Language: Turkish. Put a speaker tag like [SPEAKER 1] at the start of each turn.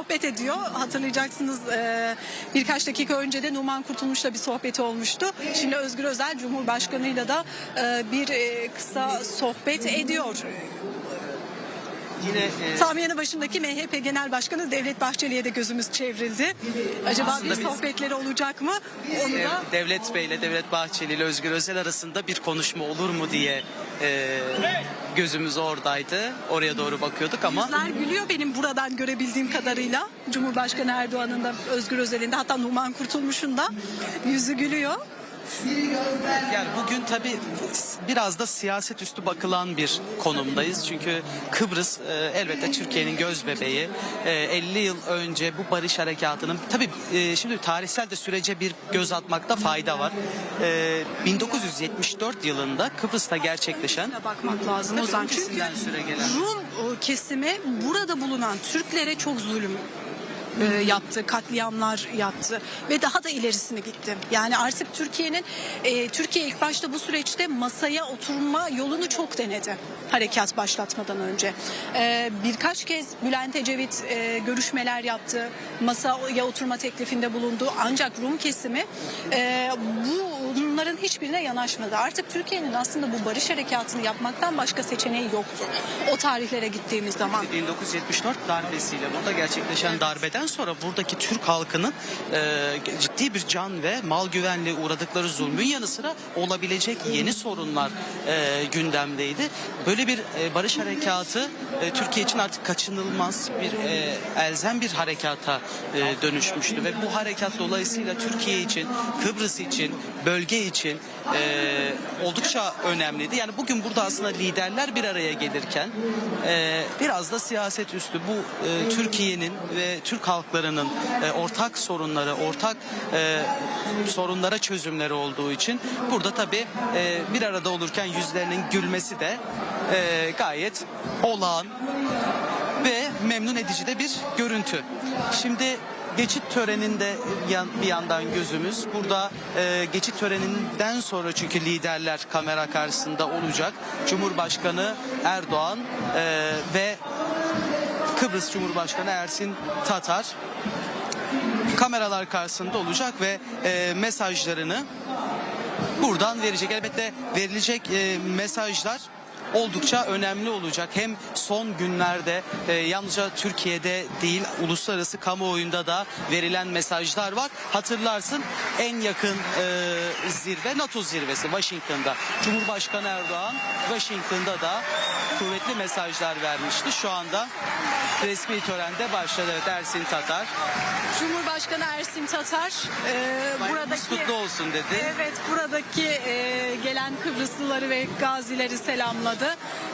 [SPEAKER 1] sohbet ediyor. Hatırlayacaksınız e, birkaç dakika önce de Numan Kurtulmuş'la bir sohbeti olmuştu. Şimdi Özgür Özel Cumhurbaşkanı'yla da e, bir e, kısa sohbet ediyor.
[SPEAKER 2] Yine e,
[SPEAKER 1] yanı başındaki MHP Genel Başkanı Devlet Bahçeli'ye de gözümüz çevrildi. Acaba
[SPEAKER 2] Aslında
[SPEAKER 1] bir
[SPEAKER 2] biz-
[SPEAKER 1] sohbetleri olacak mı? Onu
[SPEAKER 2] e,
[SPEAKER 1] da
[SPEAKER 2] Devlet Bey ile Devlet Bahçeli ile Özgür Özel arasında bir konuşma olur mu diye e, gözümüz oradaydı. Oraya doğru bakıyorduk ama
[SPEAKER 1] Yüzler gülüyor benim buradan görebildiğim kadarıyla. Cumhurbaşkanı Erdoğan'ın da Özgür Özel'in de hatta Numan Kurtulmuş'un da yüzü gülüyor.
[SPEAKER 2] Yani bugün tabii biraz da siyaset üstü bakılan bir konumdayız. Çünkü Kıbrıs e, elbette Türkiye'nin göz bebeği. E, 50 yıl önce bu barış harekatının tabii e, şimdi tarihsel de sürece bir göz atmakta fayda var. E, 1974 yılında Kıbrıs'ta gerçekleşen
[SPEAKER 1] bakmak lazım. Çünkü
[SPEAKER 2] öncesinden süre gelen
[SPEAKER 1] Rum kesimi burada bulunan Türklere çok zulüm e, yaptı, katliamlar yaptı ve daha da ilerisine gitti. Yani artık Türkiye'nin e, Türkiye ilk başta bu süreçte masaya oturma yolunu çok denedi harekat başlatmadan önce. E, birkaç kez Bülent Ecevit e, görüşmeler yaptı, masaya oturma teklifinde bulundu. Ancak Rum kesimi e, bunların hiçbirine yanaşmadı. Artık Türkiye'nin aslında bu barış harekatını yapmaktan başka seçeneği yoktu. O tarihlere gittiğimiz zaman.
[SPEAKER 2] 1974 darbesiyle burada gerçekleşen darbeden sonra buradaki Türk halkının e, ciddi bir can ve mal güvenliği uğradıkları zulmün yanı sıra olabilecek yeni sorunlar e, gündemdeydi. Böyle bir e, barış harekatı e, Türkiye için artık kaçınılmaz bir e, elzem bir harekata e, dönüşmüştü ve bu harekat dolayısıyla Türkiye için, Kıbrıs için, bölge için e, oldukça önemliydi. Yani bugün burada aslında liderler bir araya gelirken e, biraz da siyaset üstü bu e, Türkiye'nin ve Türk halklarının e, ortak sorunları, ortak e, sorunlara çözümleri olduğu için burada tabii e, bir arada olurken yüzlerinin gülmesi de e, gayet olağan ve memnun edici de bir görüntü. Şimdi geçit töreninde bir yandan gözümüz burada e, geçit töreninden sonra çünkü liderler kamera karşısında olacak. Cumhurbaşkanı Erdoğan e, ve Kıbrıs Cumhurbaşkanı Ersin Tatar kameralar karşısında olacak ve e, mesajlarını buradan verecek. Elbette verilecek e, mesajlar oldukça önemli olacak. Hem son günlerde e, yalnızca Türkiye'de değil uluslararası kamuoyunda da verilen mesajlar var. Hatırlarsın en yakın e, zirve NATO zirvesi Washington'da. Cumhurbaşkanı Erdoğan Washington'da da kuvvetli mesajlar vermişti. Şu anda resmi törende başladı. Evet, Ersin Tatar.
[SPEAKER 1] Cumhurbaşkanı Ersin Tatar e, buradaki
[SPEAKER 2] kutlu olsun dedi.
[SPEAKER 1] Evet buradaki e, gelen Kıbrıslıları ve gazileri selamladı.